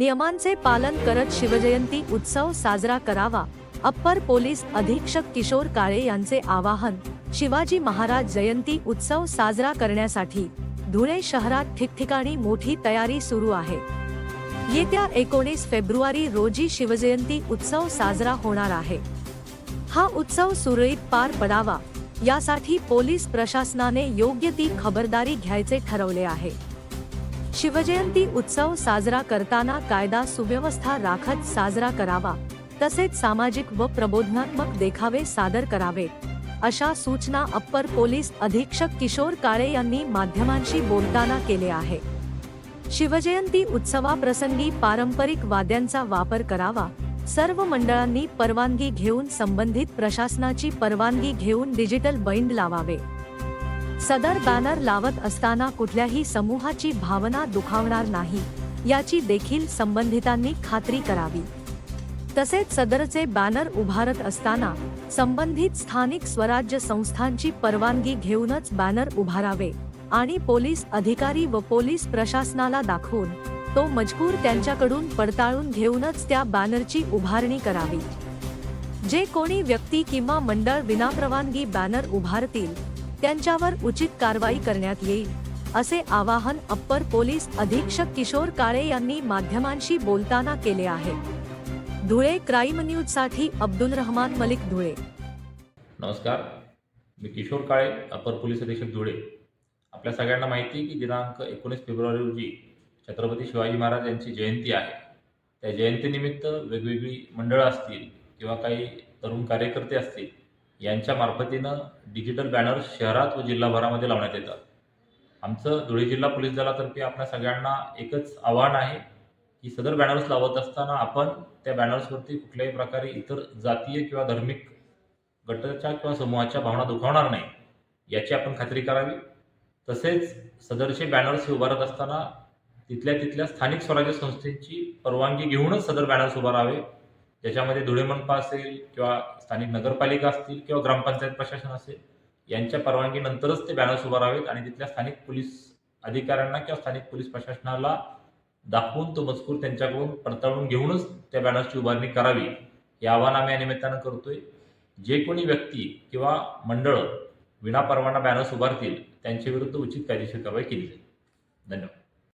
नियमांचे पालन करत शिवजयंती उत्सव साजरा करावा. अप्पर पोलीस अधीक्षक किशोर काळे यांचे आवाहन शिवाजी महाराज जयंती उत्सव साजरा करण्यासाठी धुळे शहरात ठिकठिकाणी मोठी तयारी सुरू आहे. येत्या एकोणीस फेब्रुवारी रोजी शिवजयंती उत्सव साजरा होणार आहे. हा उत्सव सुरळीत पार पडावा यासाठी पोलीस प्रशासनाने योग्य ती खबरदारी घ्यायचे ठरवले आहे. शिवजयंती उत्सव साजरा करताना कायदा सुव्यवस्था राखत साजरा करावा तसेच सामाजिक व प्रबोधनात्मक देखावे सादर करावे अशा सूचना अप्पर पोलीस अधीक्षक किशोर काळे यांनी माध्यमांशी बोलताना केले आहे. शिवजयंती उत्सवाप्रसंगी पारंपरिक वाद्यांचा वापर करावा सर्व मंडळांनी परवानगी घेऊन संबंधित प्रशासनाची परवानगी घेऊन डिजिटल बैंड लावावे. सदर बॅनर लावत असताना कुठल्याही समूहाची भावना दुखावणार नाही याची देखील संबंधितांनी खात्री करावी. तसेच सदरचे बॅनर उभारत असताना संबंधित स्थानिक स्वराज्य संस्थांची परवानगी घेऊनच बॅनर उभारावे आणि पोलीस अधिकारी व पोलीस प्रशासनाला दाखवून तो मजकूर त्यांच्याकडून पडताळून घेऊनच त्या बॅनरची उभारणी करावी. जे कोणी व्यक्ती किंवा मंडळ विनाप्रवानगी बॅनर उभारतील त्यांच्यावर उचित कारवाई करण्यात येईल असे आवाहन अप्पर पोलीस अधीक्षक किशोर काळे यांनी माध्यमांशी बोलताना केले आहे. धुळे क्राईम न्यूजसाठी अब्दुल रहमान मलिक धुळे. नमस्कार मी किशोर काळे अप्पर पोलीस अधीक्षक धुळे. आपल्या सगळ्यांना माहिती आहे की दिनांक एकोणीस फेब्रुवारी रोजी छत्रपती शिवाजी महाराज यांची जयंती आहे. त्या जयंतीनिमित्त वेगवेगळी मंडळं असतील किंवा काही तरुण कार्यकर्ते असतील यांच्या मार्फतीनं डिजिटल बॅनर्स शहरात व जिल्हाभरामध्ये लावण्यात येतात. आमचं धुळे जिल्हा पोलीस दलातर्फे आपल्या सगळ्यांना एकच आव्हान आहे की सदर बॅनर्स लावत असताना आपण त्या बॅनर्सवरती कुठल्याही प्रकारे इतर जातीय किंवा धार्मिक गटाच्या किंवा समूहाच्या भावना दुखावणार नाही याची आपण खात्री करावी. तसेच सदरचे बॅनर्स हे उभारत असताना तिथल्या तिथल्या स्थानिक स्वराज्य संस्थेची परवानगी घेऊनच सदर बॅनर्स उभारावे ज्याच्यामध्ये धुळे मनपा असेल किंवा स्थानिक नगरपालिका असतील किंवा ग्रामपंचायत प्रशासन असेल यांच्या परवानगीनंतरच ते बॅनर्स उभारावेत आणि तिथल्या स्थानिक पोलीस अधिकाऱ्यांना किंवा स्थानिक पोलीस प्रशासनाला दाखवून तो मजकूर त्यांच्याकडून पडताळून घेऊनच त्या बॅनर्सची उभारणी करावी हे आव्हान आम्ही या निमित्तानं करतोय. जे कोणी व्यक्ती किंवा मंडळं विनापरवाना बॅनर्स उभारतील त्यांच्या विरुद्ध उचित कायदेशीर कारवाई केली जाईल. धन्यवाद.